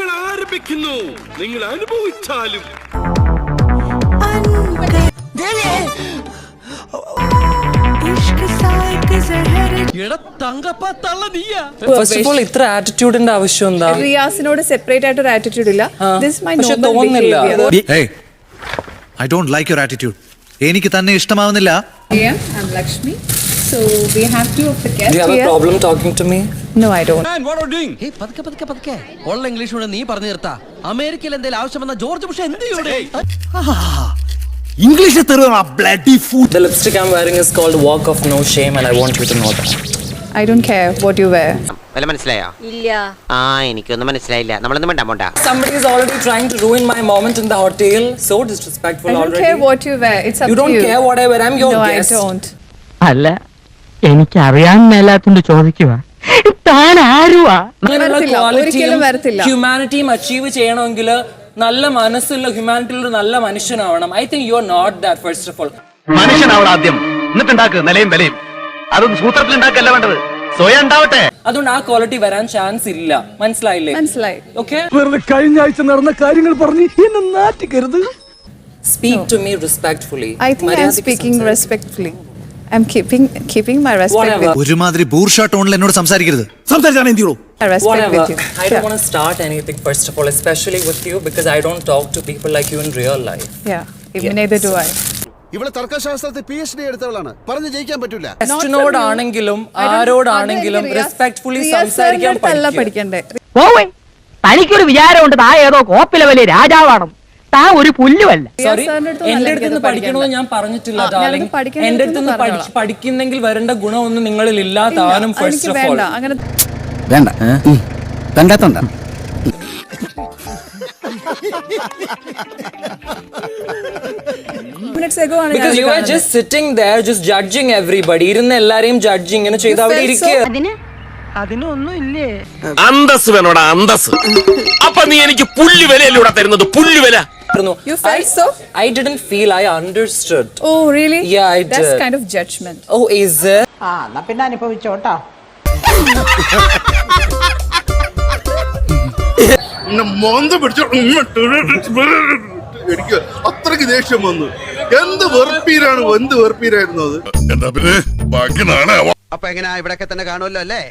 കാണിക്കുന്നു നിങ്ങൾ അനുഭവിച്ചാലും. First of all ഇത്ര ആറ്റിറ്റ്യൂഡിന്റെ ആവശ്യം എന്താ? റിയാസിനോട് സെപ്പറേറ്റ് ആയിട്ട് ഒരു ആറ്റിറ്റ്യൂഡ് ഇല്ല ദിസ് മൈ നോർമൽ തോന്നുന്നില്ല. I don't like your attitude എനിക്ക് തന്നെ ഇഷ്ടമാവുന്നില്ല. Lakshmi. So we have two of the guests Do you have here. a problem talking to me? No, I don't. And what are you doing? ഹേയ്, പതുക്കെ പതുക്കെ പതുക്കെ ഉള്ള English കൂടെ നീ പറഞ്ഞു നിർത്താ അമേരിക്കയിൽ എന്തെങ്കിലും ആവശ്യം വന്ന ജോർജ് ബുഷ് എന്ത് ചെയ്യൂടെ english തെരുവാ bloody food The lipstick I'm wearing is called Walk of No Shame, and I want you to know that. I don't care what you wear. വല്ല മനസ്സിലായോ ഇല്ല ആ എനിക്കൊന്നും മനസ്സിലായില്ല നമ്മളൊന്നും വേണ്ട പോണ്ട Somebody is already trying to ruin my moment in the hotel. So disrespectful already I don't already. care what you wear. It's up You to don't you. care what I wear. I'm your no, guest. I don't. അല്ല എനിക്ക് അറിയാൻ മേലാത്തോണ്ട് ചോദിക്കുക താൻ ആരുവാ? അങ്ങനെയുള്ള വരത്തില്ല. quality ഒരിക്കലും വരത്തില്ല. ഹ്യൂമാനിറ്റിയും achieve ചെയ്യണമെങ്കിൽ നല്ല മനസ്സുള്ള ഹ്യൂമാനിറ്റിയുള്ള ഒരു നല്ല മനുഷ്യനാവണം. I think you are not that first of all മനുഷ്യനാവണം ആദ്യം. എന്നിട്ടുണ്ടാക്ക് നിലയും വിലയും. അതൊന്നും സൂത്രത്തിൽ ഉണ്ടാക്കല്ല വേണ്ടത്. സ്വയം ഉണ്ടാവട്ടെ. അതുകൊണ്ട് ആ ക്വാളിറ്റി വരാൻ ചാൻസ് ഇല്ല. മനസ്സിലായില്ലേ? മനസ്സിലായി. ഓക്കെ വെറുതെ കഴിഞ്ഞ ആഴ്ച നടന്ന കാര്യങ്ങൾ പറഞ്ഞ് എന്നെ നാറ്റിക്കരുത്. Speak to me respectfully I think I'm speaking respectfully. I'm keeping keeping my respect Whatever. with, ഒരുമാതിരി ബൂർഷാ ടോണിൽ എന്നോട് സംസാരിക്കരുത് സംസാരിച്ചാണ് എന്ത് ചെയ്യൂ my respect Whatever. with you. I don't want to start anything first of all, especially with you because I don't talk to people like you in real life. Yeah, even neither do I. ഇവൾ തർക്കശാസ്ത്രത്തിൽ P H D എടുത്തവളാണ് പറഞ്ഞു ജയിക്കാൻ പറ്റൂല ഗസ്റ്റിനോടാണെങ്കിലും I ആരോടാണെങ്കിലും Riyas- respectfully Riyas സംസാരിക്കാൻ സാറിന്റെ അടുത്തല്ല പഠിക്കുക. പഠിക്കണ്ടേ തനിക്കൊരു വിചാരമുണ്ട് താ ഏതോ കോപ്പിലെ വലിയ രാജാവാണ് താ ഒരു പുല്ലുമല്ല. സോറി സാറിന്റെ അടുത്ത് എന്റെ അടുത്ത് നിന്ന് പഠിക്കണമെന്ന് ഞാൻ. പറഞ്ഞിട്ടില്ല darling. പഠിക്കാൻ എന്റെ അടുത്ത് നിന്ന്. പഠിച്ച് പഠിക്കുന്നെങ്കിൽ വരേണ്ട ഗുണമൊന്നും നിങ്ങളിൽ ഇല്ല ഇല്ല, ഫസ്റ്റ് എനിക്ക് ഓഫ് ഓൾ വേണ്ട. അങ്ങനെ വേണ്ട. ആണ് because you are just sitting there just judging everybody ഇരുന്ന് എല്ലാരെയും ജഡ്ജ് ഇങ്ങനെ ചെയ്ത് അവിടെ felt so- ഇരിക്കുക അതിന് അതിനൊന്നും ഇല്ലേ? അന്തസ് വേണോടാ അന്തസ് അപ്പൊ നീ എനിക്ക് പുല്ലുവിലൂടെ തരുന്നത്? പുല്ല് felt so? I didn't feel I understood. Oh, really? Yeah, I That's did. kind of judgment. Oh, is it? ആ എന്നാ പിന്നെ അനുഭവിച്ചോട്ടോ മോന്ത പിടിച്ചു എനിക്ക് അത്രയ്ക്ക് ദേഷ്യം വന്നു എന്ത് വെറുപ്പീരാണ് എന്ത് വെറുപ്പീരായിരുന്നു അത് എന്താ പിന്നെ ബാക്കി നാളെ അപ്പൊ എങ്ങനെയാ ഇവിടെ തന്നെ കാണുമല്ലോ അല്ലേ